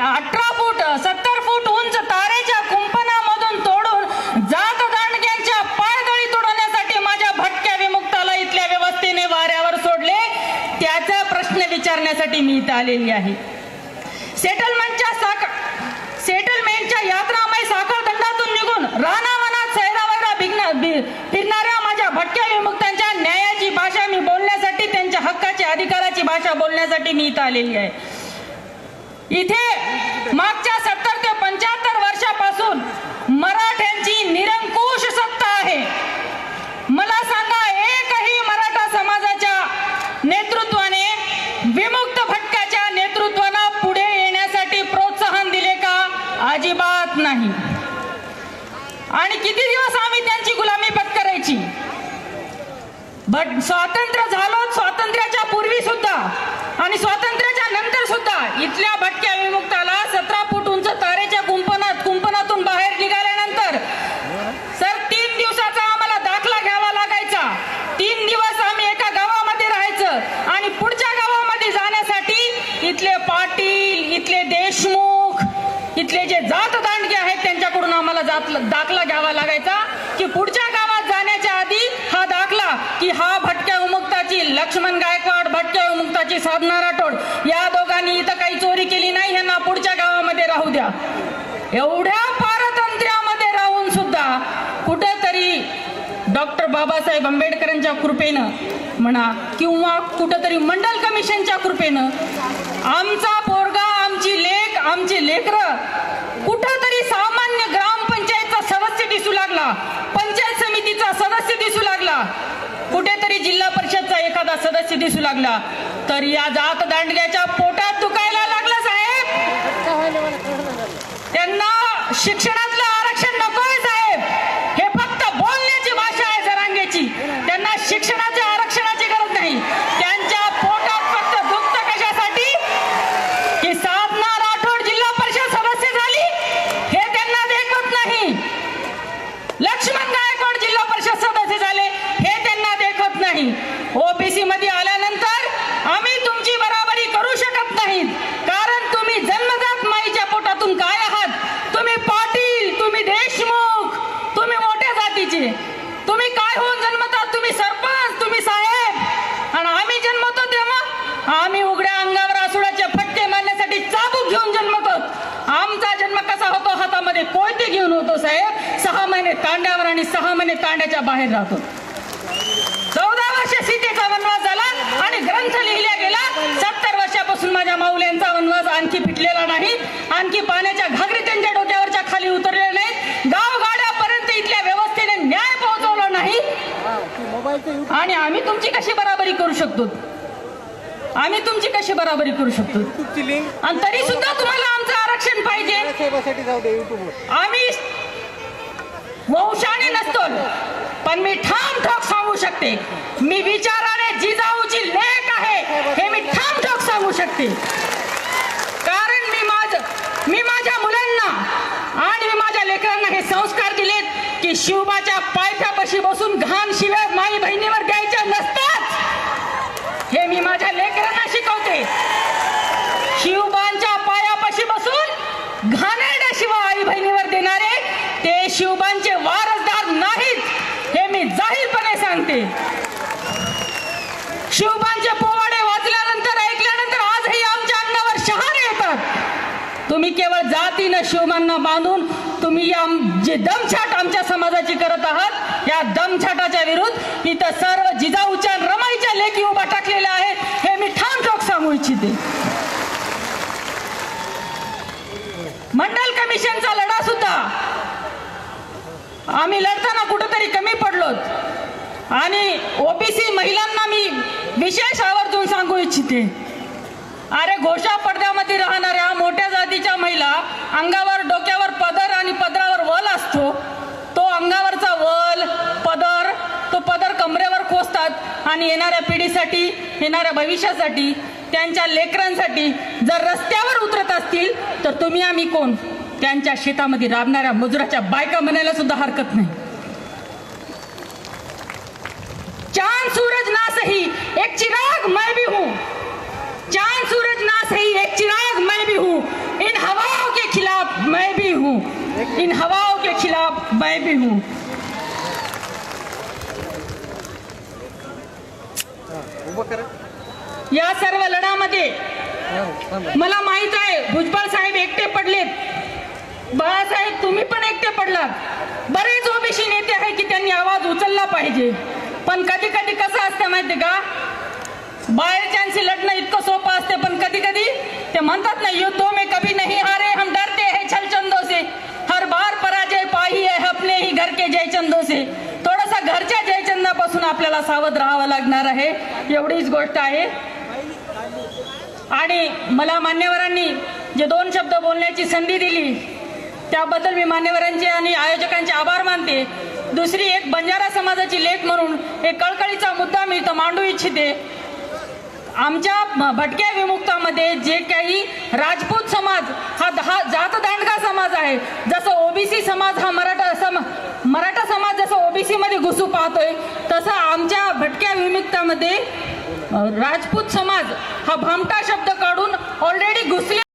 अठरा फूट सत्तर फूट उंच तारेच्या कुंपणामधून तोडून जात दांडग्यांच्या पायदळी तोडवण्यासाठी माझ्या भटक्या विमुक्ताला इथल्या व्यवस्थेने वाऱ्यावर सोडले. त्याचा प्रश्न विचारण्यासाठी मी इथं आलेली आहे. सेटलमेंटच्या साख सेटलमेंटच्या यात्रामय साखर दंडातून निघून रानावनात सैरावैरा बिघना- बि- फिरणाऱ्या माझ्या भटक्या विमुक्तांच्या न्यायाची भाषा मी बोलण्यासाठी त्यांच्या हक्काची अधिकाराची भाषा बोलण्यासाठी मी इथं आलेली आहे. इथे मागच्या सत्तर ते पंच्याहत्तर वर्षापासून मराठ्यांची निरंकुश सत्ता आहे. मला सांगा एकही मराठा समाजाच्या नेतृत्वाने विमुक्त भटक्याच्या नेतृत्वाला पुढे येण्यासाठी प्रोत्साहन दिले का? अजिबात नाही. आणि किती दिवस आम्ही त्यांची गुलामी पत्करायची? बट स्वातंत्र्य झालं स्वातंत्र्याच्या पूर्वी सुद्धा आणि स्वातंत्र्य नंतर सुद्धा इथल्या भटक्या विमुक्ताला सतरा फूट उंच तारेच्या कुंपणात कुंपणातून बाहेर निघाल्यानंतर सर तीन दिवसाचा आम्हाला दाखला घ्यावा लागायचा तीन दिवस आम्ही एका गावामध्ये राहायचं आणि पुढच्या गावामध्ये जाण्यासाठी इथले पाटील इथले देशमुख इथले जे जात दांडगे आहेत त्यांच्याकडून आम्हाला जात दाखला घ्यावा लागायचा की पुढच्या गावात जाण्याच्या आधी हा दाखला की हा भटक्या उमुक्ताची लक्ष्मण गायकवाड भटक्या उमुक्ताची साधना राठोड या दोघांनी इथं काही चोरी केली नाही यांना पुढच्या गावामध्ये राहू द्या. एवढ्या पारतंत्र्यामध्ये राहून सुद्धा कुठेतरी डॉक्टर बाबासाहेब आंबेडकरांच्या कृपेनं म्हणा किंवा कुठंतरी मंडल कमिशनच्या कृपेनं आमचा पोरगा आमची लेख आमची लेकरं कुठंतरी सामान्य ग्रामपंचायतचा सदस्य दिसू लागला पंचायत समितीचा सदस्य दिसू लागला कुठेतरी जिल्हा परिषदचा एखादा सदस्य दिसू लागला तर या जात दांडग्याच्या पोटात दुखायला लागला साहेब. त्यांना शिक्षणातलं आरक्षण नकोय साहेब. हे फक्त बोलण्याची भाषा आहे जरांगेची त्यांना शिक्षणाच्या आरक्षणाची गरज नाही त्यांच्या पोटात फक्त दुखत कशासाठी की साधना राठोड जिल्हा परिषद सदस्य झाली हे त्यांना देखत नाही लक्ष्मण गायकवाड जिल्हा परिषद सदस्य झाले हे त्यांना देखत नाही ओबीसी मध्ये आल्यानंतर आम्ही तुमची बराबरी करू शकत नाहीत कारण तुम्ही जन्मजात माईच्या पोटातून काय आहात तुम्ही पाटील तुम्ही देशमुख तुम्ही मोठ्या जातीचे तुम्ही काय होऊन जन्मतात तुम्ही सरपंच तुम्ही साहेब आणि आम्ही जन्मतो तेव्हा आम्ही उघड्या अंगावर आसुडाचे फटके मारण्यासाठी चाबूक घेऊन जन्मतो आमचा जन्म कसा होतो हातामध्ये कोयते घेऊन होतो साहेब सहा महिने तांड्यावर आणि तांड्याच्या बाहेर राहतो. चौदा वर्ष सीतेचा वनवास झाला आणि ग्रंथ लिहिला गेला. सत्तर वर्षापासून माझ्या माऊल्यांचा वनवास आणखी फिटलेला नाही. आणखी पाण्याच्या घागरी त्यांच्या डोक्यावरच्या खाली उतरलेल्या नाहीत गाव गाड्यापर्यंत इथल्या व्यवस्थेने न्याय पोहोचवला नाही. आणि आम्ही तुमची कशी बराबरी करू शकतो? आम्ही तुमची कशी बराबरी करू शकतो? आणि तरी सुद्धा तुम्हाला आमचं आरक्षण पाहिजे. आम्ही पण मी ठाम ठोक सांगू शकते. मी विचाराने जिजाऊची लेख आहे हे मी ठाम ठोक सांगू शकते. कारण मी माझ मी माझ्या मुलांना आणि मी माझ्या लेकरांना हे संस्कार दिलेत की शिवबाच्या पायथ्यापाशी बसून घाण शिव्या माई बहिणीवर द्यायच्या नसतात. हे मी माझ्या लेकरांना शिकव शिवबांच्या पायापाशी बसून घाणेरड्या शिवा आई बहिणीवर देणारे ते शिवबांचे वारसदार नाहीत हे मी जाहीरपणे सांगते शिवबांचे पोवाडे वाचल्यानंतर ऐकल्यानंतर आजही आमच्या अंगावर शहारे येतात. तुम्ही केवळ जातीनं शिवबांना बांधून तुम्ही या जे दमछाट आमच्या समाजाची करत आहात या दमछाटाच्या विरुद्ध इथं सर्व जिजाऊच्या रमाईच्या लेखी उभा टाकलेल्या आहेत हे मी ठाम ठोक सांगू इच्छिते. मंडल कमिशनचा लढा सुद्धा आम्ही लढताना कुठेतरी कमी पडलोत. आणि ओबीसी महिलांना मी विशेष आवर्जून सांगू इच्छिते. अरे घोषा पडद्यामध्ये राहणाऱ्या मोठ्या जातीच्या महिला अंगावर डोक्यावर पदर आणि पदरावर वल असतो. तो अंगावरचा वल पदर तो पदर कमरेवर खोसतात आणि येणाऱ्या पिढीसाठी येणाऱ्या भविष्यासाठी त्यांच्या लेकरांसाठी जर रस्त्यावर उतरत असतील तर तुम्ही आम्ही कोण? त्यांच्या शेतामध्ये राबणाऱ्या मजुराच्या बायका म्हणायला सुद्धा हरकत नाही चांद सूरज ना सही एक चिराग मैं भी हूँ चांद सूरज ना सही एक चिराग मैं भी हूँ इन हवा मैं भी हूँ। हा, उभं करा. या सर्व लढामध्ये हा, थांबा. मला माहीत आहे भुजबळ साहेब एकटे पडलेत. बाळासाहेब तुम्ही पण एकटे पडलात. बरेच ओबीसी नेते आहे की त्यांनी आवाज उचलला पाहिजे. पण कधी कधी कसं असतं माहिती का? बाहेरच्यांशी लढणं इतकं सोपं असते पण कधी कधी आपल्याला सावध राहावं लागणार आहे. एवढीच गोष्ट आहे. आणि मला मान्यवरांनी जे दोन शब्द बोलण्याची संधी दिली त्याबद्दल मी मान्यवरांचे आणि आयोजकांचे आभार मानते. दुसरी एक बंजारा समाजाची लेख म्हणून एक कळकळीचा मुद्दा मी इथं मांडू इच्छिते. आमच्या भटक्या विमुक्तामध्ये जे काही राजपूत समाज हा दहा जात दांडगा समाज आहे जसं ओबीसी समाज हा मराठा सम मराठा समाज जसं घुसू पाहतोय. तसं आमच्या भटक्या विमुक्तामध्ये राजपूत समाज हा भामटा शब्द काढून ऑलरेडी घुसले